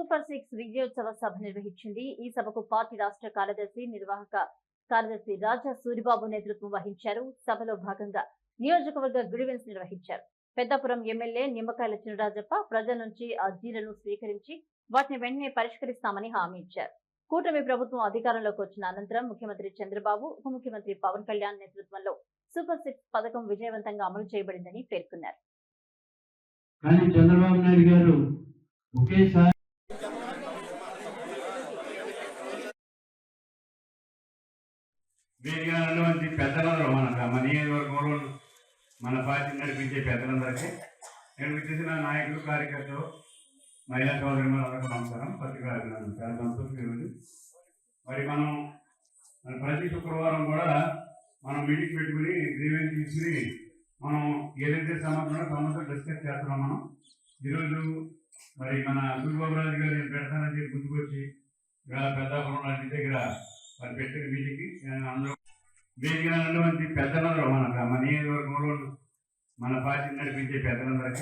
Super six విజయోత్సవ సభ నిర్వహించింది. ఈ సభకు పార్టీ రాష్ట్ర కార్యదర్శి నిర్వాహక కార్యదర్శి రాజా సూరిబాబు నేతృత్వం వహించారు. సభలో భాగంగా నియోజకవర్గ గ్రీవెన్స్ నిర్వహించారు. పెద్దపురం ఎమ్మెల్యే నిమ్మకాయల చినరాజప్ప ప్రజల నుంచి అర్జీలను స్వీకరించి వాటిని వెంటనే పరిష్కరిస్తామని హామీ ఇచ్చారు. కూటమి ప్రభుత్వం అధికారంలోకి వచ్చిన అనంతరం ముఖ్యమంత్రి చంద్రబాబు ఉప ముఖ్యమంత్రి పవన్ కళ్యాణ్ నేతృత్వంలో సూపర్ సిక్స్ పథకం విజయవంతంగా అమలు చేయబడిందని పేర్కొన్నారు. కానీ చంద్రబాబు నాయుడు గారు ఒకేసారి వేదిక ఉన్నటువంటి పెద్దలందరూ మన మన నియోజకవర్గంలో మన పార్టీ నడిపించే పెద్దలందరికీ నేను విచ్చేసిన నాయకులు కార్యకర్తలు మహిళా సోదరి నమస్కారం. పత్రికా చాలా సంతోషం మరి మనం ప్రతి శుక్రవారం కూడా మనం మీటింగ్ పెట్టుకుని గ్రీవెన్స్ తీసుకుని మనం ఏదైతే సమస్య సమస్యలు డిస్కస్ చేస్తున్నాం మనం. ఈరోజు మరి మన సూర్యబాబు రాజు గారు నేను పెడతానని చెప్పి గుర్తుకొచ్చి ఇక్కడ పెద్దాపురం లాంటి దగ్గర వారు పెట్టిన మీటింగ్కి అందరూ వేదిక ఉన్నటువంటి పెద్దలందరూ మన మన నియోజకవర్గంలో మన పార్టీ నడిపించే పెద్దలందరికీ